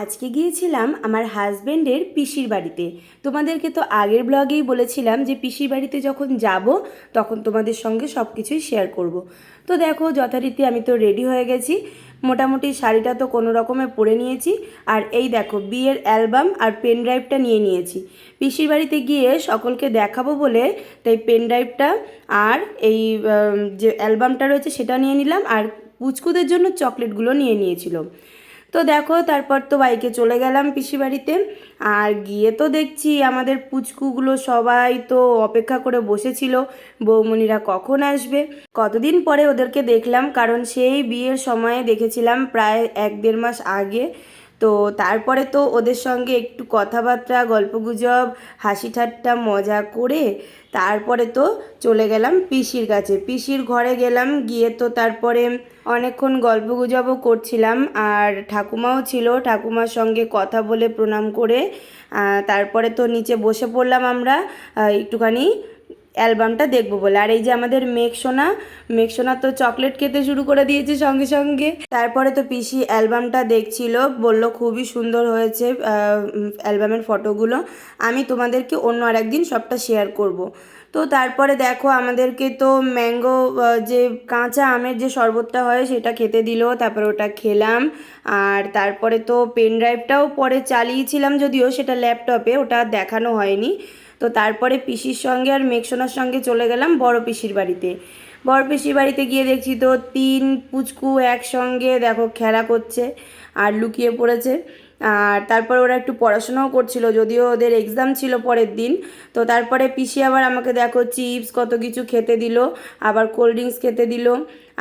আজকে গিয়েছিলাম আমার হাজব্যান্ডের পিসির বাড়িতে। তোমাদেরকে তো আগের ব্লগেই বলেছিলাম যে পিসির বাড়িতে যখন যাব, তখন তোমাদের সঙ্গে সব কিছুই শেয়ার করব। তো দেখো, যথারীতি আমি তো রেডি হয়ে গেছি। মোটামুটি শাড়িটা তো কোনো রকমে পরে নিয়েছি। আর এই দেখো, বিয়ের অ্যালবাম আর পেন ড্রাইভটা নিয়ে নিয়েছি। পিসির বাড়িতে গিয়ে সকলকে দেখাবো বলে তাই পেন ড্রাইভটা আর এই যে অ্যালবামটা রয়েছে সেটা নিয়ে নিলাম। আর পুচকুদের জন্য চকলেটগুলো নিয়ে নিয়েছিল। তো দেখো, তারপর তো বাইকে চলে গেলাম পিসি বাড়িতে। আর গিয়ে তো দেখছি আমাদের পুচকুগুলো সবাই তো অপেক্ষা করে বসেছিল, বৌমণিরা কখন আসবে? কতদিন পরে ওদেরকে দেখলাম, কারণ সেই বিয়ের সময়ে দেখেছিলাম প্রায় এক দেড় মাস আগে। তো তারপরে তো ওদের সঙ্গে একটু কথাবার্তা, গল্পগুজব হাসি ঠাট্টা মজা করে তারপরে তো চলে গেলাম পিসির কাছে। পিসির ঘরে গেলাম, গিয়ে তো তারপরে অনেকক্ষণ গল্পগুজবও করছিলাম আর ঠাকুমাও ছিল। ঠাকুমার সঙ্গে কথা বলে প্রণাম করে তারপরে তো নিচে বসে পড়লাম আমরা একটুখানি অ্যালবামটা দেখব বলে। আর এই যে আমাদের মেঘসোনা মেঘসোনা তো চকলেট খেতে শুরু করে দিয়েছে সঙ্গে সঙ্গে। তারপরে তো পিসি অ্যালবামটা দেখছিল, বলল খুবই সুন্দর হয়েছে অ্যালবামের ফটোগুলো। আমি তোমাদেরকে অন্য আর একদিন সবটা শেয়ার করব। তো তারপরে দেখো আমাদেরকে তো ম্যাঙ্গো যে কাঁচা আমের যে শরবতটা হয় সেটা খেতে দিল, তারপরে ওটা খেলাম। আর তারপরে তো পেন ড্রাইভটাও পরে চালিয়েছিলাম যদিও সেটা ল্যাপটপে ওটা দেখানো হয়নি। তো তারপরে পিসির সঙ্গে আর মেঘসোনার সঙ্গে চলে গেলাম বড় পিসির বাড়িতে। বড় পিসির বাড়িতে গিয়ে দেখছি তো তিন পুচকু একসঙ্গে দেখো খেলা করছে আর লুকিয়ে পড়েছে। আর তারপর ওরা একটু পড়াশোনাও করছিল, যদিও ওদের এক্সাম ছিল পরের দিন। তো তারপরে পিসি আবার আমাকে দেখো চিপস কত কিছু খেতে দিল, আবার কোল্ড ড্রিঙ্কস খেতে দিল।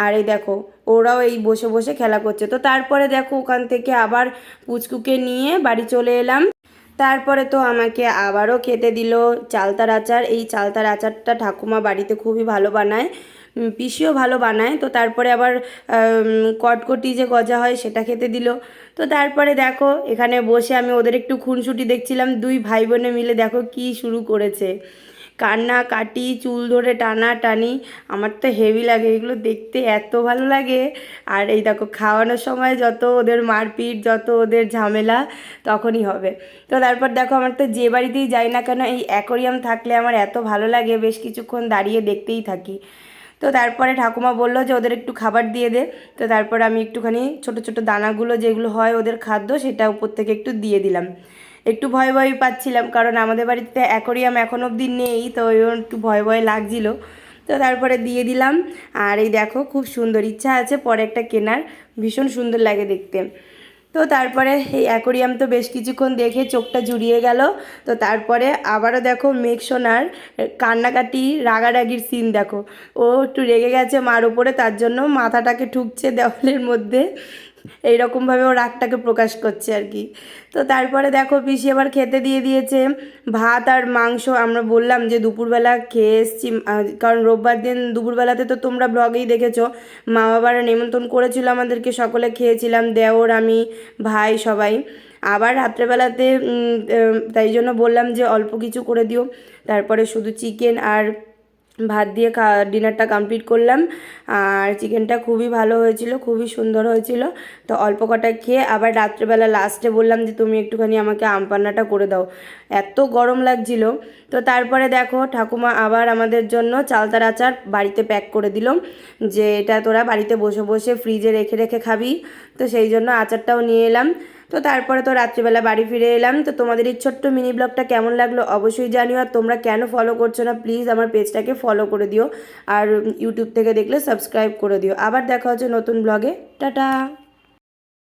আর এই দেখো, ওরাও এই বসে বসে খেলা করছে। তো তারপরে দেখো ওখান থেকে আবার পুচকুকে নিয়ে বাড়ি চলে এলাম। তারপরে তো আমাকে আবারও খেতে দিল চালতার আচার। এই চালতার আচারটা ঠাকুমা বাড়িতে খুবই ভালো বানায় পিসিও ভালো বানায়। তো তারপরে আবার কটকটি যে গজা হয় সেটা খেতে দিল। তো তারপরে দেখো, এখানে বসে আমি ওদের একটু খুনসুটি দেখছিলাম। দুই ভাই বোনে মিলে দেখো কি শুরু করেছে। কান্না, কাটি, চুল ধরে টানা, টানি, আমার তো হেভি লাগে, এগুলো দেখতে এত ভালো লাগে। আর এই দেখো, খাওয়ানোর সময় যত ওদের মারপিট, যত ওদের ঝামেলা, তখনই হবে। তো তারপর দেখো, আমার তো যে বাড়িতেই যাই না কেন, এই অ্যাকোরিয়াম থাকলে আমার এত ভালো লাগে, বেশ কিছুক্ষণ দাঁড়িয়ে দেখতেই থাকি। তো তারপরে ঠাকুমা বলল যে, ওদের একটু খাবার দিয়ে দে। তো তারপর আমি একটুখানি ছোট ছোট দানাগুলো যেগুলো হয় ওদের খাদ্য, সেটা উপর থেকে একটু দিয়ে দিলাম। একটু ভয় ভয় পাচ্ছিলাম, কারণ আমাদের বাড়িতে অ্যাকোরিয়াম এখন অবধি নেই, তো একটু ভয় ভয় লাগছিল। তো তারপরে দিয়ে দিলাম, আর এই দেখো খুব সুন্দর ইচ্ছা আছে পরে একটা কেনার, ভীষণ সুন্দর লাগে দেখতে। তো তারপরে এই অ্যাকোরিয়াম তো বেশ কিছুক্ষণ দেখে চোখটা জুড়িয়ে গেল, তো তারপরে আবারও দেখো মেঘ সোনার কান্নাকাটি, রাগারাগির সিন দেখো। ও একটু রেগে গেছে মার উপরে, তার জন্য মাথাটাকে ঠুকছে দেওয়ালের মধ্যে। এইরকমভাবে ও রাগটাকে প্রকাশ করছে আর কি। তো তারপরে দেখো পিসি আবার খেতে দিয়ে দিয়েছে ভাত আর মাংস। আমরা বললাম যে দুপুরবেলা খেয়ে এসছি কারণ রোববার দিন দুপুরবেলাতে তো তোমরা ব্লগেই দেখেছ। মা বাবারা নেমন্তন্ন করেছিল আমাদেরকে, সকলে খেয়েছিলাম, দেওর, আমি, ভাই, সবাই। আবার রাত্রেবেলাতে তাই জন্য বললাম যে অল্প কিছু করে দিও। তারপরে শুধু চিকেন আর ভাত দিয়ে ডিনারটা কমপ্লিট করলাম। আর চিকেনটা খুবই ভালো হয়েছিল, খুবই সুন্দর হয়েছিল। তো অল্প কটা খেয়ে আবার রাত্রেবেলা লাস্টে বললাম যে, তুমি একটুখানি আমাকে আম পান্নাটা করে দাও। এত গরম লাগছিল। তো তারপরে দেখো, ঠাকুমা আবার আমাদের জন্য চালতার আচার বাড়িতে প্যাক করে দিল, যে এটা তোরা বাড়িতে বসে বসে ফ্রিজে রেখে রেখে খাবি। তো সেই জন্য আচারটাও নিয়ে এলাম। তো তারপরে তো রাত্রিবেলা বাড়ি ফিরে এলাম। তো তোমাদের এই ছোট্ট মিনি ব্লগটা কেমন লাগল অবশ্যই জানিও। আর তোমরা কেন ফলো করছ না প্লিজ আমার পেজটাকে ফলো করে দিও। আর ইউটিউব থেকে দেখলে সাবস্ক্রাইব করে দিও। আবার দেখা হচ্ছে নতুন ব্লগে টাটা!